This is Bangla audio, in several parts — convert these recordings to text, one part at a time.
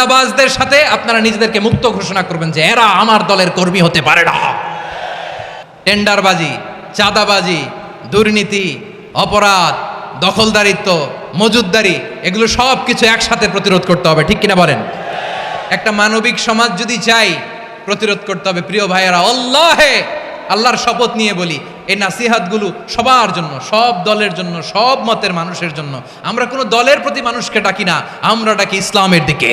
চাঁদাবাজদের সাথে আপনারা নিজেদেরকে মুক্ত ঘোষণা করবেন যে এরা আমার দলের কর্মী হতে পারে না। টেন্ডারবাজি, চাঁদাবাজি, দুর্নীতি, অপরাধ, দখলদারিত্ব, মজুদদারি, এগুলো সব কিছু একসাথে প্রতিরোধ করতে হবে, ঠিক কিনা বলেন? একটা মানবিক সমাজ যদি চাই প্রতিরোধ করতে হবে, প্রিয় ভাইয়েরা, আল্লাহে! আল্লাহর শপথ নিয়ে বলি, এই নাসিহাতগুলো সবার জন্য, সব দলের জন্য, সব মতের মানুষের জন্য। আমরা কোনো দলের প্রতি মানুষকে ডাকি না, আমরা ডাকি ইসলামের দিকে।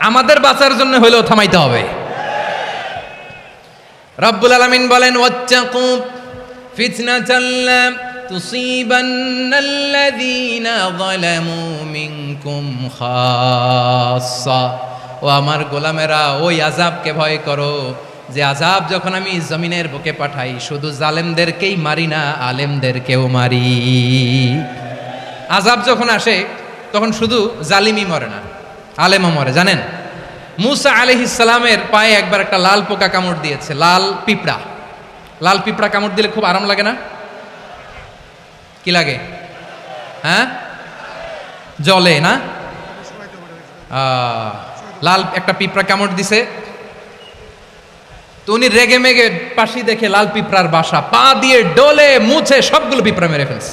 আমাদের বাঁচার জন্য হলেও থামাইতে হবে। রব্বুল আলামিন বলেন, ওয়াত্তাকু ফিতনাতাল্লাম তুসিবান্নাল্লাযীনা যালামু মিনকুম খাসসা। ও আমার গোলামেরা, ওই আযাবকে ভয় করো, যে আযাব যখন আমি জমিনের বুকে পাঠাই, শুধু জালেমদেরকেই মারি না, আলেমদেরকেও মারি। আজাব যখন আসে, তখন শুধু জালিমই মরে না। আলেমও মরে জানেন? মুসা আলহিসালামের পায়ে একবার একটা লাল পোকা কামড় দিয়েছে, লাল পিঁপড়া। লাল পিঁপড়া কামড় দিলে খুব আরাম লাগে না? কি লাগে? হ্যাঁ? জলে, না? লাল একটা পিঁপড়া কামড় দিছে। তো উনি রেগে মেগে পাশি দেখে লাল পিঁপড়ার বাসা, পা দিয়ে ডলে, মুছে সবগুলো পিঁপড়া মেরে ফেলছে।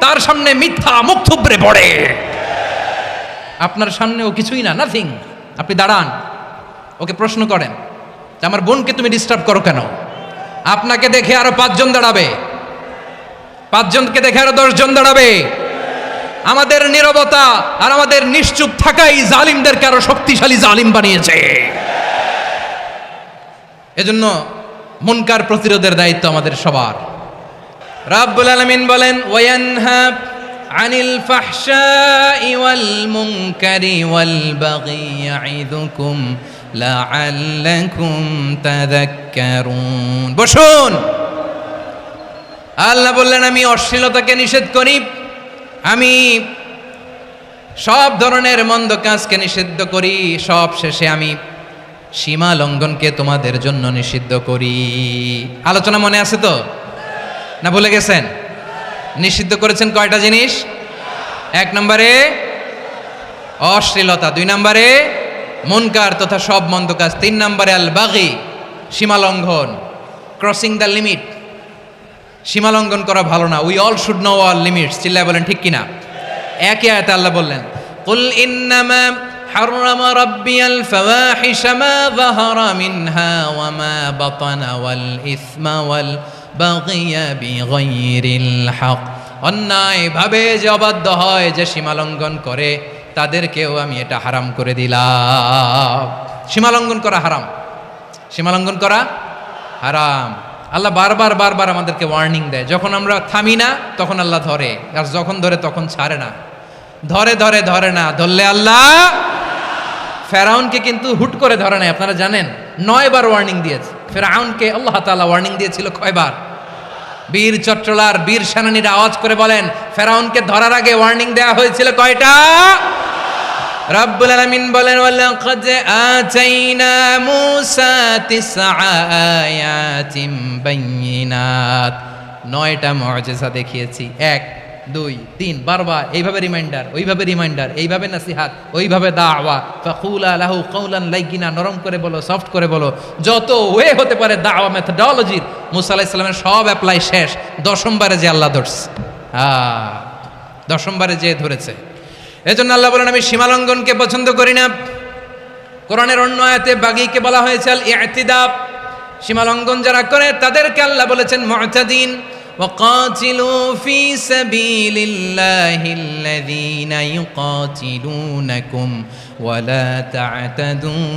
তার সামনে মিথ্যা মুখ থুবড়ে পড়ে। আপনার সামনে ও কিছুই না নাথিং আপনি দাঁড়ান, ওকে প্রশ্ন করেন আমার বোনকে তুমি ডিস্টার্ব করো কেন? আপনাকে দেখে আরও পাঁচজন দাঁড়াবে। পাঁচজনকে দেখে আরও দশজন দাঁড়াবে। আমাদের নীরবতা আর আমাদের নিশ্চুপ থাকাই জালিমদেরকে আরও শক্তিশালী জালিম বানিয়েছে। এজন্য মনকার প্রতিরোধের দায়িত্ব আমাদের সবার। রাব্বুল আলামিন বলেন ওয়ানহা আনিল ফাহশাই ওয়াল মুনকারি ওয়াল বাগি ইয়াইদুকুম লাআল্লাকুম তাযাক্কারুন। বসুন। আল্লাহ বললেন, আমি অশ্লীলতাকে নিষেধ করি। আমি সব ধরনের মন্দ কাজকে নিষিদ্ধ করি। সব শেষে আমি সীমা লঙ্ঘনকে তোমাদের জন্য নিষিদ্ধ করি। আলোচনা মনে আছে তো? না ভুলে গেছেন নিষিদ্ধ করেছেন কয়টা জিনিস এক নম্বরে অশ্লীলতা দুই নম্বরে মনকার তথা সব মন্দ কাজ তিন নম্বরে আল বাগি সীমা লঙ্ঘন ক্রসিং দ্য লিমিট সীমা লঙ্ঘন করা ভালো না we all should know all limits চিল্লায় বলেন ঠিক কিনা একই আয়াতে আল্লাহ বললেন কুল ইন্নামা حرم ربي الفواحش ما ظهر منها وما بطن والإثم والبغي বাগিয়া বিগৈরিল হক অন্যায়ভাবে যে অবাধ্য হয়, যে সীমালঙ্ঘন করে, তাদেরকেও আমি এটা হারাম করে দিলাম। সীমালঙ্ঘন করা হারাম। সীমালঙ্ঘন করা হারাম। আল্লাহ বারবার বারবার আমাদেরকে ওয়ার্নিং দেয়। যখন আমরা থামি না, তখন আল্লাহ ধরে। আর যখন ধরে, তখন ছাড়ে না। ধরে ধরে ধরে না। ধরলে আল্লাহ ফেরাউনকে কিন্তু হুট করে ধরে নাই আপনারা জানেন, নয়বার ওয়ার্নিং দিয়েছে। ফেরাউনকে আল্লাহ তাআলা ওয়ার্নিং দিয়েছিল কয়বার? বীর চট্টলার, বীর সেনানীরা আওয়াজ করে বলেন, ফেরাউনকে ধরার আগে ওয়ার্নিং দেওয়া হয়েছিল কয়টা? রব্বুল আলামিন বলেন নয়টা মুআজিজা দেখিয়েছি। এক দুই, তিন, বারবার, এইভাবে রিমাইন্ডার ওইভাবে রিমাইন্ডার এইভাবে নাসিহাত, ওইভাবে দাওয়া। ফাকুলা লাহু কৌলান লাইকিনা নরম করে বলো সফট করে বলো। যত ওয়ে হতে পারে দাওয়া মেথডোলজির মুসা আলাইহিস সালামের সব অ্যাপ্লাই শেষ। দশমবারে যে আল্লাহ ধরছে। হ্যাঁ দশমবারে যে ধরেছে। এজন্য আল্লাহ বলেন, আমি সীমালঙ্ঘনকে পছন্দ করি না। কোরআনের অন্য আয়াতে বাগিকে বলা হয়েছে আল ইতিদাব সীমালঙ্ঘন যারা করে, তাদেরকে আল্লাহ বলেছেন, মুতাদিন। وقاتلوا في سبيل الله الذين يقاتلونكم ولا تعتدوا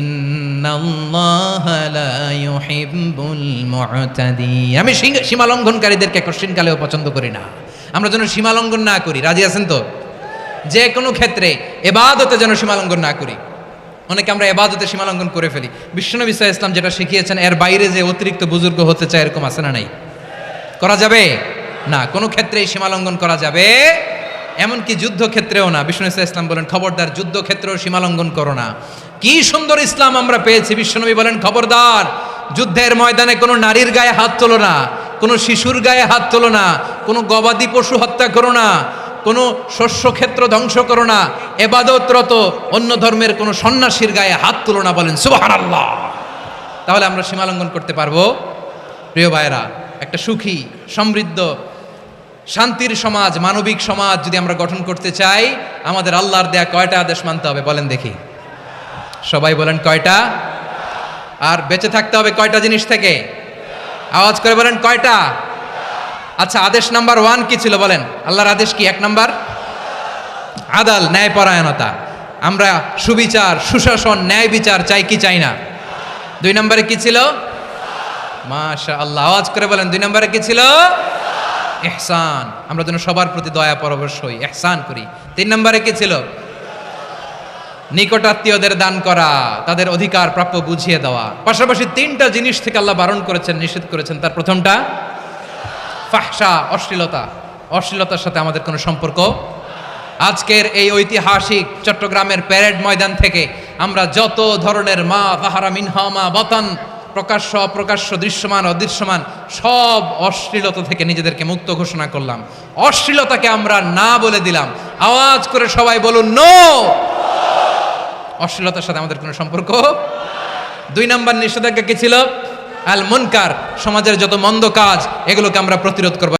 إن الله لا يحب المعتدين. আমি সীমা লঙ্ঘনকারীদেরকে কোশ্চিন কালেও পছন্দ করি না। আমরা যেন সীমা লঙ্ঘন না করি। রাজি আছেন তো? যে কোনো ক্ষেত্রে এবাদতে যেন সীমা লঙ্ঘন না করি। অনেকে আমরা এবাদতে সীমা লঙ্ঘন করে ফেলি। বিশ্বনবী ইসলাম যেটা শিখিয়েছেন, এর বাইরে যে অতিরিক্ত বুজুর্গ হতে চায় এরকম আছে না নাই? করা যাবে? না, কোনো ক্ষেত্রেই সীমালঙ্ঘন করা যাবে। এমনকি যুদ্ধক্ষেত্রেও না। বিষ্ণু ইসলাম বলেন, খবরদার যুদ্ধক্ষেত্রেও সীমালঙ্ঘন করো না। কি সুন্দর ইসলাম আমরা পেয়েছি, বিশ্বনবী বলেন, খবরদার, যুদ্ধের ময়দানে কোনো নারীর গায়ে হাত তোলো না, কোনো শিশুর গায়ে হাত তোলো না, কোনো গবাদি পশু হত্যা করো না, কোনো শস্যক্ষেত্র ধ্বংস করো না, এবাদতরত অন্য ধর্মের কোনো সন্ন্যাসীর গায়ে হাত তোলো না বলেন সুবাহ তাহলে আমরা সীমালঙ্ঘন করতে পারব? প্রিয় ভাইরা একটা সুখী, সমৃদ্ধ, শান্তির সমাজ, মানবিক সমাজ যদি আমরা গঠন করতে চাই, আমাদের আল্লাহর দেয়া কয়টা আদেশ মানতে হবে বলেন দেখি। সবাই বলেন কয়টা? আর বেঁচে থাকতে হবে কয়টা জিনিস থেকে? আওয়াজ করে বলেন কয়টা? আচ্ছা আদেশ নাম্বার ওয়ান কি ছিল বলেন? আল্লাহর আদেশ কি? এক নাম্বার? আদাল, ন্যায়পরায়ণতা। আমরা সুবিচার, সুশাসন ন্যায় বিচার চাই কি চাই না? দুই নম্বরে কি ছিল? মাশা আল্লাহ আওয়াজ করে বলেন, দুই নম্বরে কি ছিল? এহসান আমরা যেন সবার প্রতি দয়া পরবশ হই এহসান করি। তিন নম্বরে কি ছিল? নিকটাত্মীয়দের দান করা, তাদের অধিকার প্রাপ্য বুঝিয়ে দেওয়া। পাশাপাশি তিনটা জিনিস থেকে আল্লাহ বারণ করেছেন, নিষেধ করেছেন। তার প্রথমটা, ফাহসা, অশ্লীলতা। অশ্লীলতার সাথে আমাদের কোনো সম্পর্ক আজকের এই ঐতিহাসিক চট্টগ্রামের প্যারেড ময়দান থেকে আমরা যত ধরনের মা তাহারা মিনহা মা বতান প্রকাশ্য, অপ্রকাশ্য, দৃশ্যমান, অদৃশ্যমান, সব অশ্লীলতা থেকে নিজেদেরকে মুক্ত ঘোষণা করলাম। অশ্লীলতাকে আমরা না বলে দিলাম। আওয়াজ করে সবাই বলুন, নো! অশ্লীলতার সাথে আমাদের কোনো সম্পর্ক? দুই নম্বর নিষেধাজ্ঞা কি ছিল? আল মুনকার সমাজের যত মন্দ কাজ, এগুলোকে আমরা প্রতিরোধ করব।